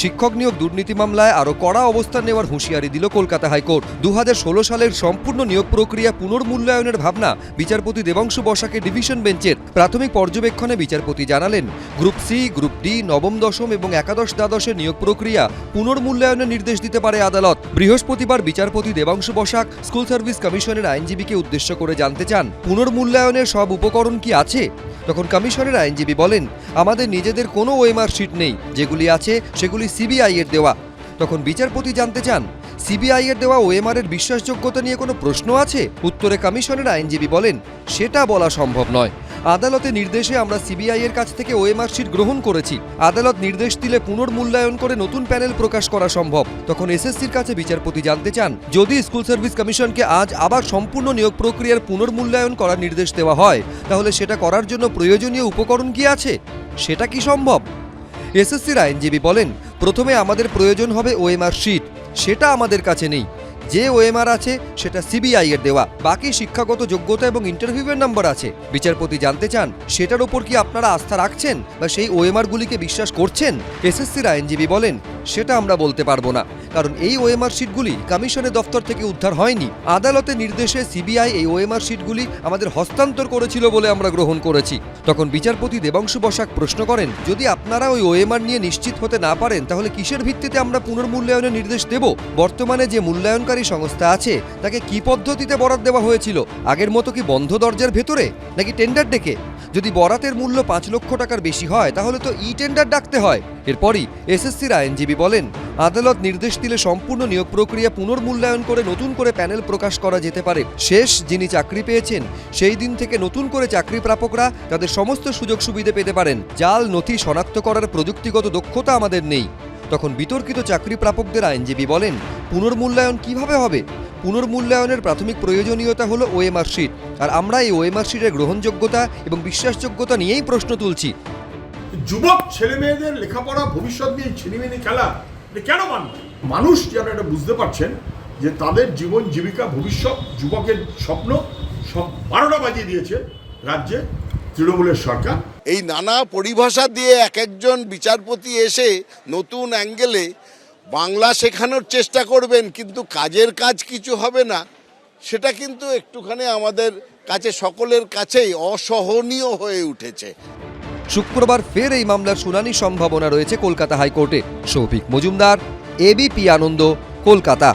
শিক্ষক নিয়োগ দুর্নীতি মামলায় আরও কড়া অবস্থান নেওয়ার হুঁশিয়ারি দিল কলকাতা হাইকোর্ট। দু হাজার ষোলো সালের সম্পূর্ণ নিয়োগ প্রক্রিয়া পুনর্মূল্যায়নের ভাবনা বিচারপতি দেবাংশু বসাকে ডিভিশন বেঞ্চের। প্রাথমিক পর্যবেক্ষণে বিচারপতি জানালেন, গ্রুপ সি, গ্রুপ ডি, নবম, দশম এবং একাদশ দ্বাদশের নিয়োগ প্রক্রিয়া পুনর্মূল্যায়নের নির্দেশ দিতে পারে আদালত। বৃহস্পতিবার বিচারপতি দেবাংশু বসাক স্কুল সার্ভিস কমিশনের আইনজীবীকে উদ্দেশ্য করে জানতে চান, পুনর্মূল্যায়নের সব উপকরণ কি আছে? তখন কমিশনের আইনজীবী বলেন, আমাদের নিজেদের কোনো ওএমআর শিট নেই, যেগুলি আছে সেগুলি সিবিআই এর দেওয়া। তখন বিচারপতি জানতে চান, সিবিআই এর দেওয়া ওএমআর এর বিশ্বাসযোগ্যতা নিয়ে কোনো প্রশ্ন আছে? উত্তরে কমিশনের আইনজীবী বলেন, সেটা বলা সম্ভব নয়। আদালতে নির্দেশে আমরা সিবিআই এর কাছ থেকে ওএমআর শিট গ্রহণ করেছি। আদালত নির্দেশ দিলে পুনর্মূল্যায়ন করে নতুন প্যানেল প্রকাশ করা সম্ভব। তখন এসএসসির কাছে বিচারপতি জানতে চান, যদি স্কুল সার্ভিস কমিশনকে আজ আবার সম্পূর্ণ নিয়োগ প্রক্রিয়ার পুনর্মূল্যায়ন করার নির্দেশ দেওয়া হয়, তাহলে সেটা করার জন্য প্রয়োজনীয় উপকরণ কি আছে? সেটা কি সম্ভব? এসএসসির আইনজীবী বলেন, প্রথমে আমাদের প্রয়োজন হবে ওএমআর শিট। সেটা আমাদের কাছে নেই। যে ওএমআর আছে, সেটা সিবিআই এর দেওয়া। বাকি শিক্ষাগত যোগ্যতা এবং ইন্টারভিউয়ের নাম্বার আছে। বিচারপতি জানতে চান, সেটার ওপর কি আপনারা আস্থা রাখছেন বা সেই ওএমআর গুলিকে বিশ্বাস করছেন? এসএসসির আইনজীবী বলেন সেটা আমরা বলতে পারব না। কারণ এই ওএমআর শিটগুলি কমিশনের দফতর থেকে উদ্ধার হয়নি। আদালতের নির্দেশে সিবিআই এই ওএমআর শিটগুলি আমাদের হস্তান্তর করেছিল বলে আমরা গ্রহণ করেছি। তখন বিচারপতি দেবাংশু বসাক প্রশ্ন করেন, যদি আপনারা ওই ওএমআর নিয়ে নিশ্চিত হতে না পারেন, তাহলে কিসের ভিত্তিতে আমরা পুনর্মূল্যায়নের নির্দেশ দেব? বর্তমানে যে মূল্যায়নকারী সংস্থা আছে, তাকে কি পদ্ধতিতে বরাদ দেওয়া হয়েছিল? আগের মতো কি বন্ধ দরজার ভেতরে? নাকি টেন্ডার ডেকে? যদি বরাতের মূল্য পাঁচ লক্ষ টাকার বেশি হয়, তাহলে তো ই টেন্ডার ডাকতে হয়। এরপরই এসএসসির আইনজীবী বলেন, আদালত নির্দেশ দিলে সম্পূর্ণ নিয়োগ প্রক্রিয়া পুনর্মূল্যায়ন করে নতুন করে প্যানেল প্রকাশ করা যেতে পারে। শেষ যিনি চাকরি পেয়েছেন, সেই দিন থেকে নতুন করে চাকরি প্রাপকরা তাদের সমস্ত সুযোগ সুবিধে পেতে পারেন। জাল, নথি শনাক্ত করার প্রযুক্তিগত দক্ষতা আমাদের নেই। তখন বিতর্কিত চাকরি প্রাপকদের আইনজীবী বলেন, পুনর্মূল্যায়ন কীভাবে হবে? পুনর্মূল্যায়নের প্রাথমিক প্রয়োজনীয়তা হলো ওএমআর শিট। আর আমরা এই ওএমআর শিটের গ্রহণযোগ্যতা এবং বিশ্বাসযোগ্যতা নিয়েই প্রশ্ন তুলছি। যুবক, ছেলে মেয়েদের লেখাপড়া, ভবিষ্যৎ নিয়ে ছিনিমিনি খেলা, এটা কেন মানবে? মানুষ যারা এটা বুঝতে পারছেন যে তাদের জীবন, জীবিকা, ভবিষ্যৎ, যুবকের স্বপ্ন সব বারোটা বাজিয়ে দিয়েছে রাজ্যে তৃণমূলের সরকার। এই নানা পরিভাষা দিয়ে এক একজন বিচারপতি এসে নতুন অ্যাঙ্গেলে বাংলা শেখানোর চেষ্টা করবেন, কিন্তু কাজের কাজ কিছু হবে না, সেটা কিন্তু একটুখানি আমাদের কাছে সকলের কাছেই অসহনীয় হয়ে উঠেছে। শুক্রবার ফের এই মামলার শুনানির সম্ভাবনা রয়েছে কলকাতা হাইকোর্টে। সৌভিক মজুমদার এবিপি আনন্দ কলকাতা।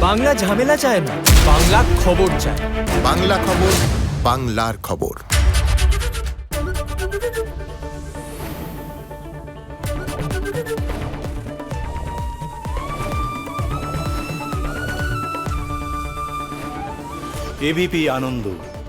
বাংলা ঝামেলা চায় না বাংলা খবর চায়। বাংলা খবর বাংলার খবর। এবিপি আনন্দ।